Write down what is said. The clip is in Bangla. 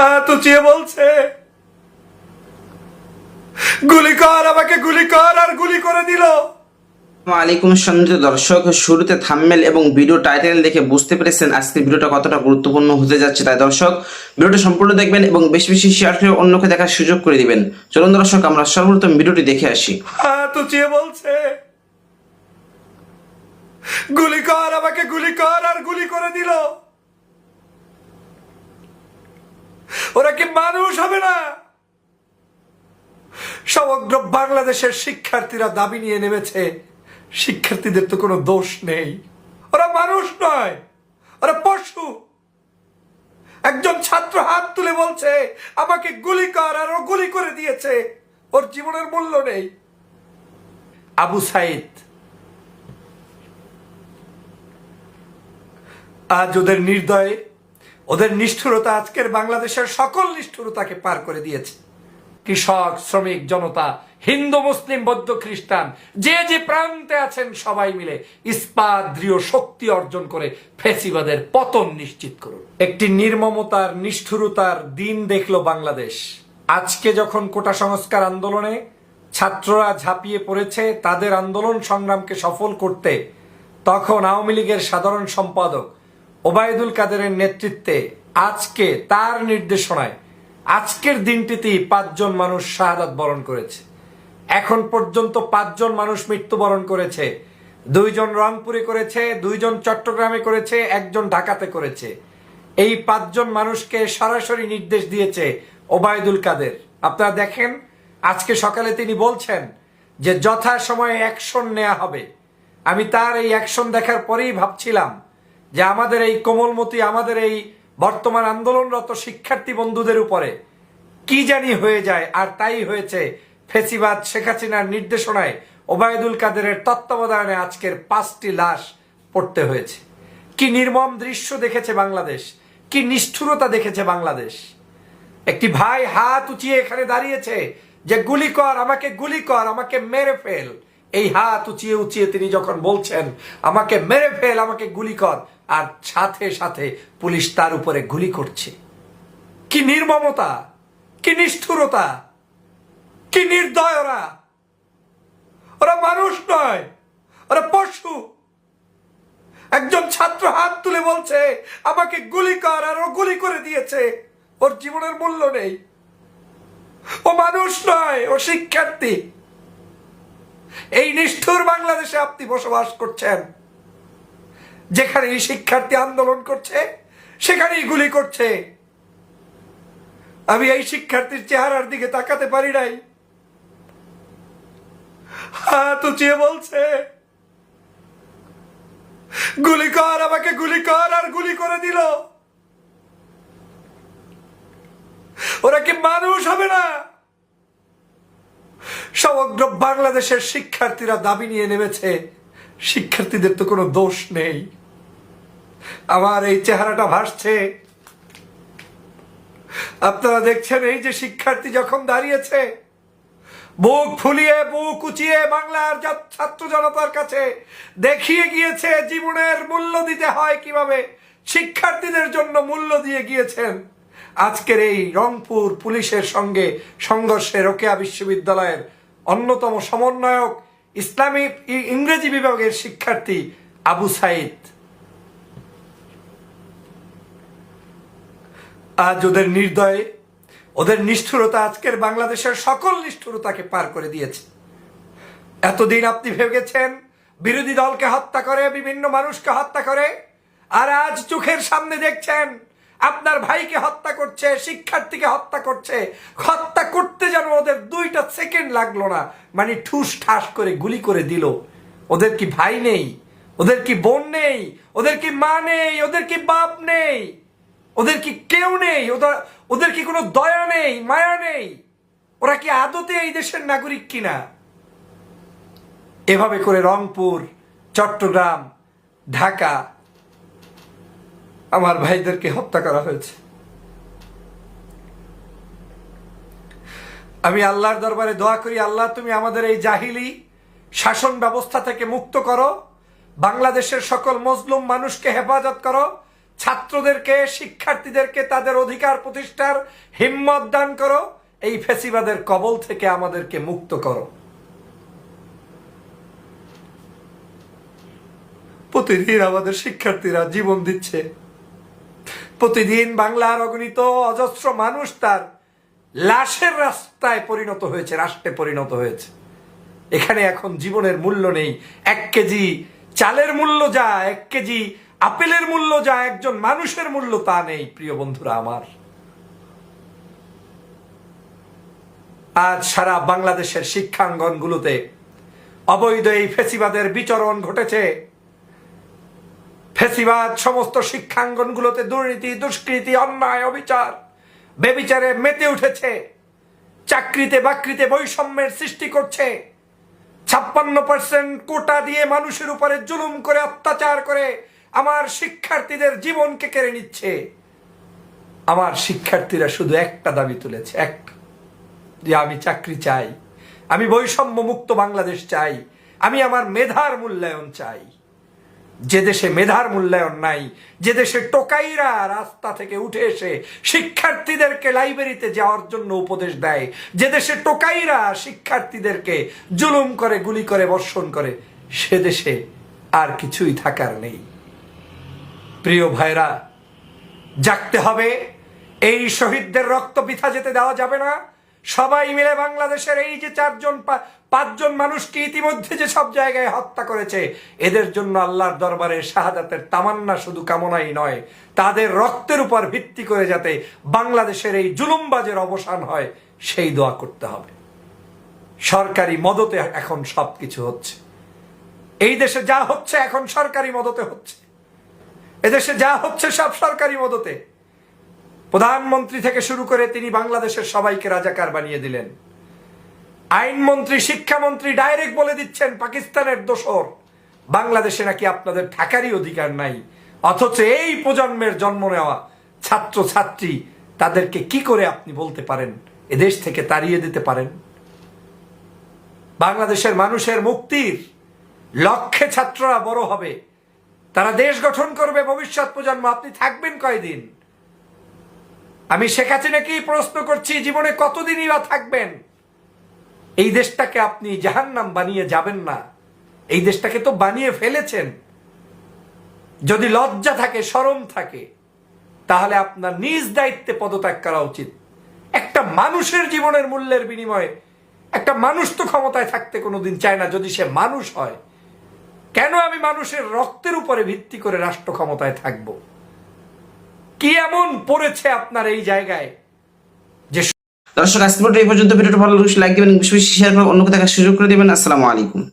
হাত উঁচিয়ে বলছে গুলি কর আমাকে গুলি কর আর গুলি করে দিল। আলাইকুম সম্মানিত দর্শক শুরুতে থাম্বনেল এবং ভিডিও টাইটেল দেখে বুঝতে পেরেছেন আজকের ভিডিওটা কতটা গুরুত্বপূর্ণ হতে যাচ্ছে। তাই দর্শক ভিডিওটা সম্পূর্ণ দেখবেন এবং বেশি বেশি শেয়ার করে অন্যকে দেখার সুযোগ করে দিবেন। চলুন দর্শক আমরা সর্বপ্রথম ভিডিওটি দেখে আসি। হাত উঁচিয়ে বলছে গুলি কর আমাকে গুলি কর আর গুলি করে দিল। ওরা কি মানুষ হবে না? সমগ্র বাংলাদেশের শিক্ষার্থীরা দাবি নিয়ে নেমেছে, শিক্ষার্থীদের তো কোনো দোষ নেই। ওরা মানুষ নয়, ওরা পশু। একজন ছাত্র হাত তুলে বলছে, আমাকে গুলি কর আর ও গুলি করে দিয়েছে। ওর জীবনের মূল্য নেই। আবু সাইদ, আজ ওদের নির্দয়ে ওদের নিষ্ঠুরতা আজকের বাংলাদেশের সকল নিষ্ঠুরতাকে পার করে দিয়েছে। কৃষক, শ্রমিক, জনতা, হিন্দু, মুসলিম, বৌদ্ধ, খ্রিস্টান, যে যে প্রান্তে আছেন সবাই মিলে ইস্পাত, দৃঢ় শক্তি অর্জন করে ফেসিবাদের পতন নিশ্চিত করুন। একটি নির্মমতার, নিষ্ঠুরতার দিন দেখল বাংলাদেশ। আজকে যখন কোটা সংস্কার আন্দোলনে ছাত্ররা ঝাঁপিয়ে পড়েছে, তাদের আন্দোলন সংগ্রামকে সফল করতে, তখন আওয়ামী লীগের সাধারণ সম্পাদক ওবায়দুল কাদেরের নেতৃত্বে আজকে তার নির্দেশনায় আজকের দিনটিতেই পাঁচজন মানুষ শাহাদাত বরণ করেছে। এখন পর্যন্ত পাঁচজন মানুষ মৃত্যুবরণ করেছে। দুইজন রংপুরে করেছে, দুইজন চট্টগ্রামে করেছে, একজন ঢাকাতে করেছে। এই পাঁচজন মানুষকে সরাসরি নির্দেশ দিয়েছে ওবায়দুল কাদের। আপনারা দেখেন, আজকে সকালে তিনি বলছেন যে যথা সময়ে অ্যাকশন নেওয়া হবে। আমি তার এই অ্যাকশন দেখার পরেই ভাবছিলাম যে আমাদের এই কোমলমতি, আমাদের এই বর্তমান আন্দোলনরত শিক্ষার্থী বন্ধুদের উপরে কি জানি হয়ে যায়, আর তাই হয়েছে ফেসিবাদ শেখ হাসিনার নির্দেশনায় ওবায়দুল কাদেরের তত্ত্বাবধানে আজকের পাঁচটি লাশ পড়তে হয়েছে। কি নির্মম দৃশ্য দেখেছে বাংলাদেশ? কি নিষ্ঠুরতা দেখেছে বাংলাদেশ? একটি ভাই হাত উঁচিয়ে এখানে দাঁড়িয়েছে যে, গুলি কর, আমাকে গুলি কর, আমাকে মেরে ফেল। এই হাত উঁচিয়ে উঁচিয়ে তিনি যখন বলছেন, আমাকে মেরে ফেল, আমাকে গুলি কর, আর সাথে সাথে পুলিশ তার উপরে গুলি করছে। কি নির্মমতা, কি নিষ্ঠুরতা, কি নির্দয় ওরা ওরা মানুষ নয়, ওরা পশু। একজন ছাত্র হাত তুলে বলছে, আমাকে গুলি কর, আর ও গুলি করে দিয়েছে। ওর জীবনের মূল্য নেই। ও মানুষ নয়, ও শিক্ষার্থী। এই নিষ্ঠুর বাংলাদেশে আপনি বসবাস করছেন। যেখানে শিক্ষার্থী আন্দোলন করছে, সেখানেই গুলি করছে। আমি এই শিক্ষার্থীর চেহারার দিকে তাকাতে পারি নাই। হাত উঁচিয়ে বলছে, গুলি কর, আমাকে গুলি কর, আর গুলি করে দিল। ওরা কি মানুষ হবে না? সমগ্র বাংলাদেশের শিক্ষার্থীরা দাবি নিয়ে নেমেছে, শিক্ষার্থীদের তো কোনো দোষ নেই। আমার এই চেহারাটা ভাসছে। আপনারা দেখছেন এই যে শিক্ষার্থী যখন দাঁড়িয়েছে, বুক ফুলিয়ে, বুক উঁচিয়ে বাংলার ছাত্র জনতার কাছে দেখিয়ে গিয়েছে, জীবনের মূল্য দিতে হয় কীভাবে, শিক্ষার্থীদের জন্য মূল্য দিয়ে গিয়েছেন। আজকের এই রংপুর পুলিশের সঙ্গে সংঘর্ষে রোকেয়া বিশ্ববিদ্যালয়ের অন্যতম সমন্বয়ক ইসলামী ই- ইংরেজি বিভাগের শিক্ষার্থী আবু সাইদ। আজ ওদের নির্দয়ে, ওদের নিষ্ঠুরতা আজকের বাংলাদেশের সকল নিষ্ঠুরতাকে পার করে দিয়েছে। এতদিন আপনি ভেবেছেন বিরোধী দলকে হত্যা করে, বিভিন্ন মানুষকে হত্যা করে, আর আজ চোখের সামনে দেখছেন আপনার ভাইকে হত্যা করছে, শিক্ষার্থীকে হত্যা করছে। হত্যা করতে যেন ওদের দুইটা সেকেন্ড লাগল না। মানে ঠুস ঠাস করে গুলি করে দিল। ওদের কি ভাই নেই? ওদের কি বোন নেই? ওদের কি মা নেই? ওদের কি বাপ নেই? ওদের কি কেউ নেই? ওদের ওদের কি কোনো দয়া নেই? মায়া নেই? ওরা কি আদতে এই দেশের নাগরিক কিনা? এভাবে করে রংপুর, চট্টগ্রাম, ঢাকা আমার ভাইদেরকে হত্যা করা হয়েছে। আমি আল্লাহর দরবারে দোয়া করি, আল্লাহ তুমি আমাদের এই জাহিলি শাসন ব্যবস্থা থেকে মুক্ত করো, বাংলাদেশের সকল মজলুম মানুষকে হেফাজত করো, ছাত্রদেরকে, শিক্ষার্থীদেরকে তাদের অধিকার প্রতিষ্ঠার হিম্মত দান করো, এই ফেসিবাদের কবল থেকে আমাদেরকে মুক্ত করো। প্রতিদিন আমাদের শিক্ষার্থীরা জীবন দিচ্ছে। প্রতিদিন বাংলার অগণিত অজস্র মানুষ তার লাশের রাস্তায় পরিণত হয়েছে, রাষ্ট্রে পরিণত হয়েছে। এখানে এখন জীবনের মূল্য নেই। এক কেজি চালের মূল্য যা, এক কেজি আপেলের মূল্য যা, একজন মানুষের মূল্য তা নেই, প্রিয় বন্ধুরা আমার। আজ সারা বাংলাদেশের শিক্ষাঙ্গনগুলোতে অবৈধ এই ফেসিবাদের বিচরণ ঘটেছে। ফেসিবাদ, সমস্ত শিক্ষাঙ্গনগুলোতে দুর্নীতি, দুষ্কৃতি, অন্যায়, অবিচার, বেবিচারে মেতে উঠেছে, চাকরিতে বাকরিতে বৈষম্যের সৃষ্টি করছে। ছাপ্পান্ন পার্সেন্ট কোটা দিয়ে মানুষের উপরে জুলুম করে, অত্যাচার করে আমার শিক্ষার্থীদের জীবনকে কেড়ে নিচ্ছে। আমার শিক্ষার্থীরা শুধু একটা দাবি তুলেছে, একটা, যে আমি চাকরি চাই, আমি বৈষম্য মুক্ত বাংলাদেশ চাই, আমি আমার মেধার মূল্যায়ন চাই। যে দেশে মেধার মূল্যায়ন নাই, যে দেশে টোকাইরা রাস্তা থেকে উঠে এসে শিক্ষার্থীদেরকে লাইব্রেরিতে যাওয়ার জন্য উপদেশ দেয়, যে দেশে টোকাইরা শিক্ষার্থীদেরকে জুলুম করে, গুলি করে, বর্ষণ করে, সে দেশে আর কিছুই থাকার নেই। প্রিয় ভাইরা, জাগতে হবে, এই শহীদদের রক্ত বৃথা যেতে দেওয়া যাবে না। সবাই মিলে বাংলাদেশের এই যে চারজন পাঁচজন মানুষকে ইতিমধ্যে যে সব জায়গায় হত্যা করেছে, এদের জন্য আল্লাহর দরবারে শাহাদাতের তামান্না শুধু কামনাই নয়, তাদের রক্তের উপর ভিত্তি করে যাতে বাংলাদেশের এই জুলুমবাজের অবসান হয়, সেই দোয়া করতে হবে। সরকারি মদতে এখন সব কিছু হচ্ছে। এই দেশে যা হচ্ছে এখন সরকারি মদতে হচ্ছে। এদেশে যা হচ্ছে সব সরকারি মদতে। প্রধানমন্ত্রী থেকে শুরু করে তিনি বাংলাদেশের সবাইকে রাজাকার বানিয়ে দিলেন। আইনমন্ত্রী, শিক্ষামন্ত্রী ডাইরেক্ট বলে দিচ্ছেন, পাকিস্তানের দোসর বাংলাদেশে নাকি আপনাদের থাকারই অধিকার নাই। অথচ এই প্রজন্মের জন্ম নেওয়া ছাত্র ছাত্রী তাদেরকে কি করে আপনি বলতে পারেন? এদেশ থেকে তাড়িয়ে দিতে পারেন? বাংলাদেশের মানুষের মুক্তির লক্ষ্যে ছাত্ররা বড় হবে। তারা দেশ গঠন করবে, ভবিষ্যৎ প্রজন্ম, আপনি থাকবেন কয়দিন? আমি শেখ হাসিনাকে প্রশ্ন করছি, জীবনে কতদিনই বা থাকবেন? এই দেশটাকে আপনি জাহান্নাম বানিয়ে যাবেন না। এই দেশটাকে তো বানিয়ে ফেলেছেন। যদি লজ্জা থাকে, শরম থাকে, তাহলে আপনার নিজ দায়িত্বে পদত্যাগ করা উচিত। একটা মানুষের জীবনের মূল্যের বিনিময়ে, একটা মানুষ তো ক্ষমতায় থাকতে কোনোদিন চায় না, যদি সে মানুষ হয়। কেন আমি মানুষের রক্তের উপরে ভিত্তি করে রাষ্ট্র ক্ষমতায় থাকব? কি এমন পড়েছে আপনার এই জায়গায়? যে দর্শক আজকে এই পর্যন্ত ভিডিওটা ভালো লাগলে লাইক দিবেন শেয়ার করে অন্যকে দেখার সুযোগ করে দিবেন। আসসালামু আলাইকুম।